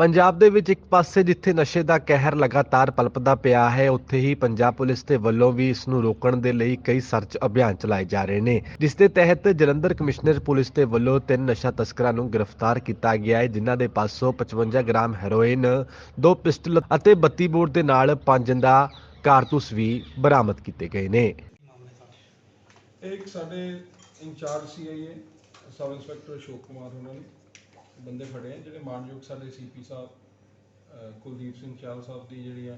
ਪੰਜਾਬ ਦੇ ਵਿੱਚ ਇੱਕ ਪਾਸੇ ਜਿੱਥੇ ਨਸ਼ੇ ਦਾ ਕਹਿਰ ਲਗਾਤਾਰ ਪਲਪਦਾ ਪਿਆ ਹੈ, ਉੱਥੇ ਹੀ ਪੰਜਾਬ ਪੁਲਿਸ ਦੇ ਵੱਲੋਂ ਵੀ ਇਸ ਨੂੰ ਰੋਕਣ ਦੇ ਲਈ ਕਈ ਸਰਚ ਅਭਿਆਨ ਚਲਾਏ ਜਾ ਰਹੇ ਨੇ। ਜਿਸ ਦੇ ਤਹਿਤ ਜਲੰਧਰ ਕਮਿਸ਼ਨਰ ਪੁਲਿਸ ਦੇ ਵੱਲੋਂ ਤਿੰਨ ਨਸ਼ਾ ਤਸਕਰਾਂ ਨੂੰ ਗ੍ਰਿਫਤਾਰ ਕੀਤਾ ਗਿਆ ਹੈ, ਜਿਨ੍ਹਾਂ ਦੇ ਪਾਸੋਂ 55 ਗ੍ਰਾਮ ਹੈਰੋਇਨ, ਦੋ ਪਿਸਟਲ ਅਤੇ 32 ਬੋਰ ਦੇ ਨਾਲ ਪੰਜ ਦਾ ਕਾਰਤੂਸ ਵੀ ਬਰਾਮਦ ਕੀਤੇ ਗਏ ਨੇ। ਇੱਕ ਸਾਡੇ incharge CIA sub inspector Ashok Kumar ਉਹਨਾਂ ਨੇ। ਬੰਦੇ ਫੜੇ ਆ ਜਿਹੜੇ ਮਾਨਯੋਗ ਸਾਡੇ ਸੀਪੀ ਸਾਹਿਬ ਕੁਲਦੀਪ ਸਿੰਘ ਚਾਲ ਸਾਹਿਬ ਦੀ ਜਿਹੜੀ ਆ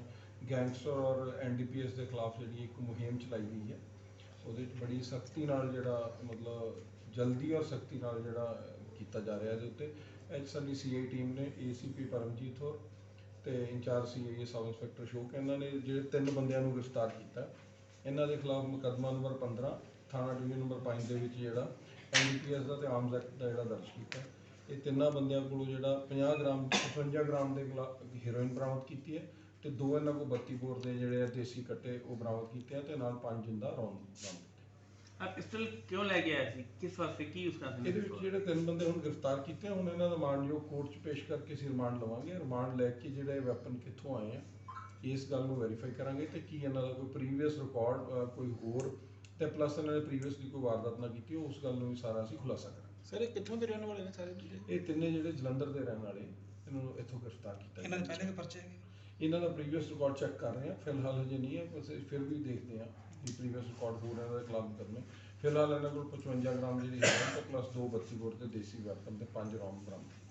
ਗੈਂਗਸਟਰ ਔਰ ਐਨਡੀਪੀਐਸ ਦੇ ਖਿਲਾਫ ਜਿਹੜੀ ਇੱਕ ਮੁਹਿੰਮ ਚਲਾਈ ਗਈ ਹੈ। ਉਹਦੇ ਵਿੱਚ ਬੜੀ ਸਖਤੀ ਨਾਲ ਜਿਹੜਾ ਮਤਲਬ ਜਲਦੀ ਔਰ ਸਖਤੀ ਨਾਲ ਜਿਹੜਾ ਕੀਤਾ ਜਾ ਰਿਹਾ ਇਹਦੇ ਉੱਤੇ। ਇਹ 'ਚ ਸਾਡੀ ਸੀਆਈ ਟੀਮ ਨੇ ਏਸੀਪੀ ਪਰਮਜੀਤ ਹੋਰ ਤੇ incharge CIA sub inspector Ashok, ਇਹਨਾਂ ਨੇ ਜਿਹੜੇ ਤਿੰਨ ਬੰਦਿਆਂ ਨੂੰ ਗ੍ਰਿਫਤਾਰ ਕੀਤਾ। ਇਹਨਾਂ ਦੇ ਖਿਲਾਫ ਮੁਕੱਦਮਾ ਨੰਬਰ 15 ਥਾਣਾ ਡਿਵੀਜ਼ਨ ਨੰਬਰ 5 ਦੇ ਵਿੱਚ ਜਿਹੜਾ ਐਨਡੀਪੀਐਸ ਦਾ ਤੇ ਆਰਮਸ ਐਕਟ ਦਾ ਜਿਹੜਾ ਦਰਜ ਕੀਤਾ। ਇਹ ਤਿੰਨਾਂ ਬੰਦਿਆਂ ਕੋਲੋਂ ਜਿਹੜਾ 50 ਗ੍ਰਾਮ 55 ਗ੍ਰਾਮ ਦੇ ਹੀਰੋਇਨ ਬਰਾਮਦ ਕੀਤੀ ਹੈ ਤੇ ਦੋ ਇਹਨਾਂ ਕੋਲ 32 ਬੋਰ ਦੇ ਜਿਹੜੇ ਆ ਦੇਸੀ ਕੱਟੇ ਉਹ ਬਰਾਮਦ ਕੀਤੇ ਆ ਤੇ ਨਾਲ ਪੰਜ ਜਿੰਦਾ ਰੌਂਦ ਬਰਾਮਦ ਆ। ਪਿਸਟਲ ਕਿਉਂ ਲੈ ਆਇਆ ਸੀ? ਕਿਸ ਵਾਸਤੇ ਕੀ ਉਸ ਕਰਨਾ? ਇਹਦੇ ਵਿੱਚ ਜਿਹੜੇ ਤਿੰਨ ਬੰਦੇ ਹੁਣ ਗ੍ਰਿਫਤਾਰ ਕੀਤੇ ਹੁਣ ਇਹਨਾਂ ਦਾ ਮਾਨਯੋਗ ਕੋਰਟ 'ਚ ਪੇਸ਼ ਕਰਕੇ ਅਸੀਂ ਰਿਮਾਂਡ ਲਵਾਂਗੇ। ਰਿਮਾਂਡ ਲੈ ਕੇ ਜਿਹੜੇ ਵੈਪਨ ਕਿੱਥੋਂ ਆਏ ਆ ਇਸ ਗੱਲ ਨੂੰ ਵੈਰੀਫਾਈ ਕਰਾਂਗੇ ਤੇ ਕੀ ਇਹਨਾਂ ਦਾ ਕੋਈ ਪ੍ਰੀਵੀਅਸ ਰਿਕਾਰਡ ਕੋਈ ਹੋਰ ਤੇ ਪਲੱਸ ਇਹਨਾਂ ਨੇ ਪ੍ਰੀਵੀਅਸਲੀ ਕੋਈ ਵਾਰਦਾਤ ਨਾ ਕੀਤੀ ਉਸ ਗੱਲ ਨੂੰ ਵੀ ਸਾਰਾ ਅਸੀਂ ਖੁਲਾਸਾ ਕਰਾਂਗੇ। ਸਰ ਇਹ ਕਿੱਥੋਂ ਦੇ ਰਹਿਣ ਵਾਲੇ ਨੇ ਸਾਰੇ ਇਹ ਤਿੰਨੇ ਜਿਹੜੇ ਜਲੰਧਰ ਦੇ ਰਹਿਣ ਵਾਲੇ ਇਹਨਾਂ ਨੂੰ ਇੱਥੋਂ ਗ੍ਰਿਫਤਾਰ ਕੀਤਾ ਇਹਨਾਂ ਦੇ। ਪਹਿਲੇ ਦੇ ਪਰਚੇ ਹੈਗੇ? ਇਹਨਾਂ ਦਾ ਪ੍ਰੀਵੀਅਸ ਰਿਕਾਰਡ ਚੈੱਕ ਕਰ ਰਹੇ ਹਾਂ ਫਿਲਹਾਲ ਹਜੇ ਨਹੀਂ ਹੈ ਬਸ ਫਿਰ ਵੀ ਦੇਖਦੇ ਹਾਂ ਕਿ ਪ੍ਰੀਵੀਅਸ ਰਿਕਾਰਡ ਹੋਰ ਇਹਨਾਂ ਦੇ ਖਿਲਾਫ ਕਰਨੇ। ਫਿਲਹਾਲ ਇਹਨਾਂ ਕੋਲ 55 ਗ੍ਰਾਮ ਜਿਹੜੀ ਹੈ ਤੇ ਪਲੱਸ ਦੋ 32 ਬੋਰ ਦੇ ਦੇਸੀ ਵੈਪਨ ਤੇ ਪੰਜ ਰੌਂਡ ਬਰਾਮਦ।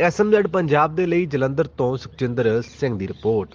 ਐਸਐਮਜ਼ੈਡ ਪੰਜਾਬ ਦੇ ਲਈ ਜਲੰਧਰ ਤੋਂ ਸੁਖਜਿੰਦਰ ਸਿੰਘ ਦੀ ਰਿਪੋਰਟ।